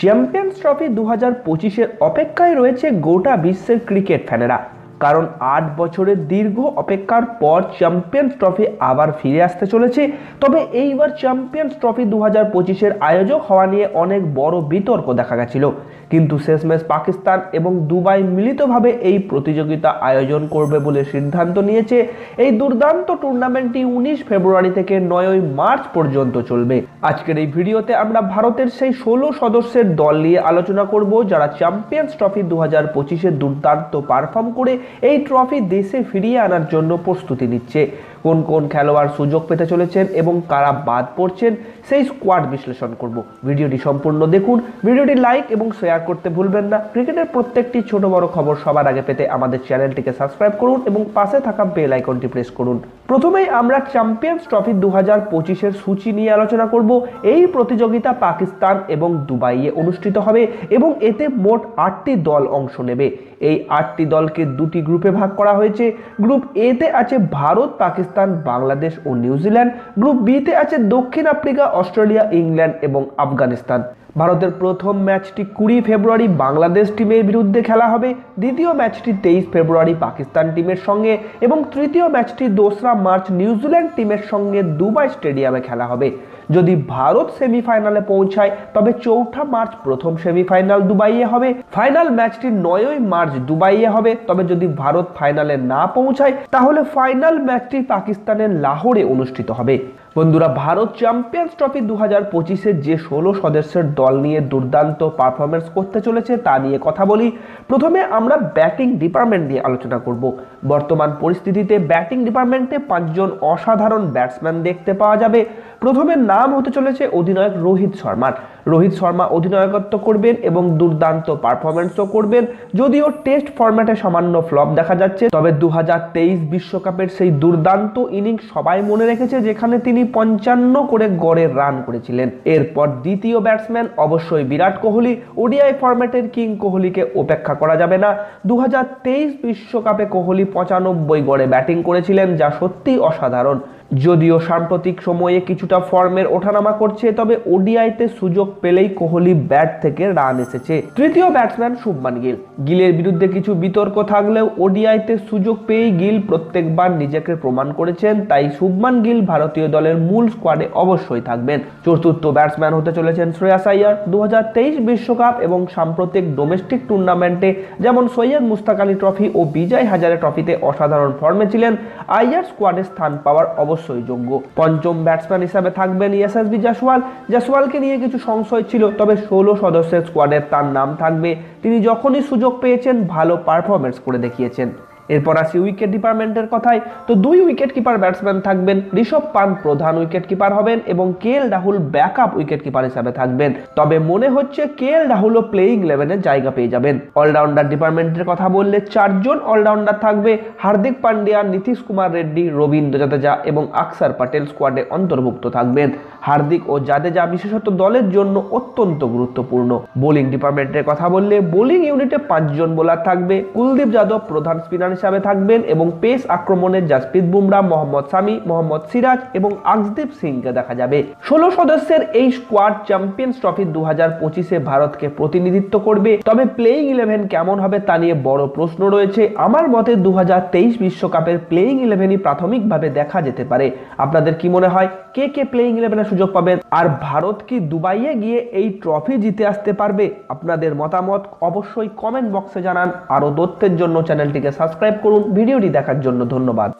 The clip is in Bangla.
চ্যাম্পিয়ন্স ট্রফি দু হাজার পঁচিশের অপেক্ষায় রয়েছে গোটা বিশ্বের ক্রিকেট ফ্যানেরা। কারণ আট বছরের দীর্ঘ অপেক্ষার পর চ্যাম্পিয়ন্স ট্রফি আবার ফিরে আসতে চলেছে। তবে এইবার চ্যাম্পিয়ন্স ট্রফি দু হাজার পঁচিশের আয়োজক হওয়া নিয়ে অনেক বড় বিতর্ক দেখা গেছিল। কিন্তু শেষমেশ পাকিস্তান এবং দুবাই মিলিতভাবে এই প্রতিযোগিতা আয়োজন করবে বলে সিদ্ধান্ত নিয়েছে। এই দুর্দান্ত টুর্নামেন্টটি উনিশ ফেব্রুয়ারি থেকে নয়ই মার্চ পর্যন্ত চলবে। আজকের এই ভিডিওতে আমরা ভারতের সেই ষোলো সদস্যের দল নিয়ে আলোচনা করব, যারা চ্যাম্পিয়ন্স ট্রফি দু হাজার পঁচিশে দুর্দান্ত পারফর্ম করে এই ট্রফি দেশে ফিরিয়ে আনার জন্য প্রস্তুতি নিচ্ছে। কোন কোন খেলোয়াড় সুযোগ পেতে চলেছেন এবং কারা বাদ পড়ছেন, সেই স্কোয়াড বিশ্লেষণ করব। ভিডিওটি সম্পূর্ণ দেখুন, ভিডিওটি লাইক এবং শেয়ার করতে ভুলবেন না। ক্রিকেটের প্রত্যেকটি ছোট বড় খবর সবার আগে পেতে আমাদের চ্যানেলটিকে সাবস্ক্রাইব করুন এবং পাশে থাকা বেল আইকনটি প্রেস করুন। প্রথমেই আমরা চ্যাম্পিয়ন্স ট্রফি দু হাজার পঁচিশের সূচি নিয়ে আলোচনা করব। এই প্রতিযোগিতা পাকিস্তান এবং দুবাইয়ে অনুষ্ঠিত হবে এবং এতে মোট আটটি দল অংশ নেবে। এই আটটি দলকে দুটি গ্রুপে ভাগ করা হয়েছে। গ্রুপ এতে আছে ভারত, পাকিস্তান বাংলাদেশ ও নিউজিল্যান্ড গ্রুপ বিতে আছে দক্ষিণ আফ্রিকা অস্ট্রেলিয়া ইংল্যান্ড এবং আফগানিস্তান। ভারতের প্রথম ম্যাচটি কুড়ি ফেব্রুয়ারি বাংলাদেশ টিমের বিরুদ্ধে খেলা হবে। দ্বিতীয় ম্যাচটি তেইশ ফেব্রুয়ারি পাকিস্তান টিমের সঙ্গে এবং তৃতীয় ম্যাচটি দোসরা মার্চ নিউজিল্যান্ড টিমের সঙ্গে দুবাই স্টেডিয়ামে খেলা হবে। যদি ভারত সেমিফাইনালে পৌঁছায়, তবে চৌঠা মার্চ প্রথম সেমিফাইনাল দুবাইয়ে হবে। ফাইনাল ম্যাচটি নয়ই মার্চ দুবাইয়ে হবে। তবে যদি ভারত ফাইনালে না পৌঁছায়, তাহলে ফাইনাল ম্যাচটি পাকিস্তানের লাহোরে অনুষ্ঠিত হবে। বন্ধুরা, ভারত চ্যাম্পিয়ন্স ট্রফি দু হাজার পঁচিশের যে ষোলো সদস্যের দল নিয়ে দুর্দান্ত পারফরমেন্স করতে চলেছে, তা নিয়ে কথা বলি। প্রথমে আমরা ব্যাটিং ডিপার্টমেন্ট নিয়ে আলোচনা করব। বর্তমান পরিস্থিতিতে ব্যাটিং ডিপার্টমেন্টে পাঁচজন অসাধারণ ব্যাটসম্যান দেখতে পাওয়া যাবে। প্রথমে নাম হতে চলেছে অধিনায়ক রোহিত শর্মার। রোহিত শর্মা অধিনায়কত্ব করবেন এবং দুর্দান্ত পারফরমেন্সও করবেন। যদিও টেস্ট ফরম্যাটে সামান্য ফ্লপ দেখা যাচ্ছে, তবে দু বিশ্বকাপের সেই দুর্দান্ত ইনিংস সবাই মনে রেখেছে যেখানে তিনি পঞ্চান্ন করে গড়ে রান করেছিলেন। এরপর দ্বিতীয় ব্যাটসম্যান অবশ্যই বিরাট কোহলি, ওডিআই ফরম্যাটের কিং কোহলিকে উপেক্ষা করা যাবে না। দু বিশ্বকাপে কোহলি পঁচানব্বই গড়ে ব্যাটিং করেছিলেন, যা সত্যিই অসাধারণ। যদিও সাম্প্রতিক সময়ে কিছুটা ফর্মের ওঠানামা করছে, তবে ওডিআইতে সুযোগ পেলেই কোহলি ব্যাট থেকে রান এসেছে। তৃতীয় ব্যাটসম্যান শুভমান গিল। গিলের বিরুদ্ধে কিছু বিতর্ক থাকলেও ওডিআইতে সুযোগ পেয়েই গিল প্রত্যেকবার নিজেকে প্রমাণ করেছেন, তাই শুভমান গিল ভারতীয় দলের মূল স্কোয়াডে অবশ্যই থাকবেন। চতুর্থ ব্যাটসম্যান হতে চলেছেন শ্রেয়াস আইয়ার। দু বিশ্বকাপ এবং সাম্প্রতিক ডোমেস্টিক টুর্নামেন্টে যেমন সৈয়দ মুস্তাক আলী ট্রফি ও বিজয় হাজারে ট্রফিতে অসাধারণ ফর্মে ছিলেন, আইয়ার স্কোয়াডে স্থান পাওয়ার অবশ্যই যোগ্য। পঞ্চম ব্যাটসম্যান হিসাবে থাকবেন ইয়াসাসবি জাসওয়াল। জাসওয়ালকে নিয়ে কিছু সংশয় ছিল, তবে ষোলো সদস্যের স্কোয়াডের তার নাম থাকবে। তিনি যখনই সুযোগ পেয়েছেন, ভালো পারফরমেন্স করে দেখিয়েছেন। এরপর আসি উইকেট ডিপার্টমেন্টের কথায়। তো দুই উইকেট কিপার ব্যাটসম্যান থাকবেন। ঋষভ পান্ত প্রধান উইকেট কিপার হবেন এবং K L Rahul backup wicket keeper হিসাবে থাকবেন। তবে মনে হচ্ছে কে এল রাহুলও প্লেইং ইলেভেনের জায়গা পেয়ে যাবেন। অলরাউন্ডার ডিপার্টমেন্টের কথা বললে চারজন অলরাউন্ডার থাকবে। হার্দিক পান্ডিয়া, নীতিশ কুমার রেড্ডি, রবীন্দ্র জাদেজা এবং আকসার প্যাটেল স্কোয়াডে অন্তর্ভুক্ত থাকবেন। হার্দিক ও জাদেজা বিশেষত দলের জন্য অত্যন্ত গুরুত্বপূর্ণ। বোলিং ডিপার্টমেন্টের কথা বললে বোলিং ইউনিটে পাঁচজন বোলার থাকবে। কুলদীপ যাদব প্রধান স্পিনার হিসাবে থাকবেন এবং পেস আক্রমণের জাসপ্রীত বুমরা মোহাম্মদ সামি, মোহাম্মদ সিরাজ এবং আকসদীপ সিংকে দেখা যাবে। ষোলো সদস্যের এই স্কোয়াড চ্যাম্পিয়ন্স ট্রফি দু হাজার পঁচিশে ভারতকে প্রতিনিধিত্ব করবে। তবে প্লেইং ইলেভেন কেমন হবে তা নিয়ে বড় প্রশ্ন রয়েছে। আমার মতে দু বিশ্বকাপের প্লেইং ইলেভেনই প্রাথমিকভাবে দেখা যেতে পারে। আপনাদের কি মনে হয়? কে কে প্লেইং ইলেভেনের সুযোগ পাবেন? আর ভারত কি দুবাইয়ে গিয়ে এই ট্রফি জিতে আসতে পারবে? আপনাদের মতামত অবশ্যই কমেন্ট বক্সে জানান। আরও তথ্যের জন্য চ্যানেলটিকে সাবস্ক্রাইব করুন ভিডিওটি দেখার জন্য ধন্যবাদ।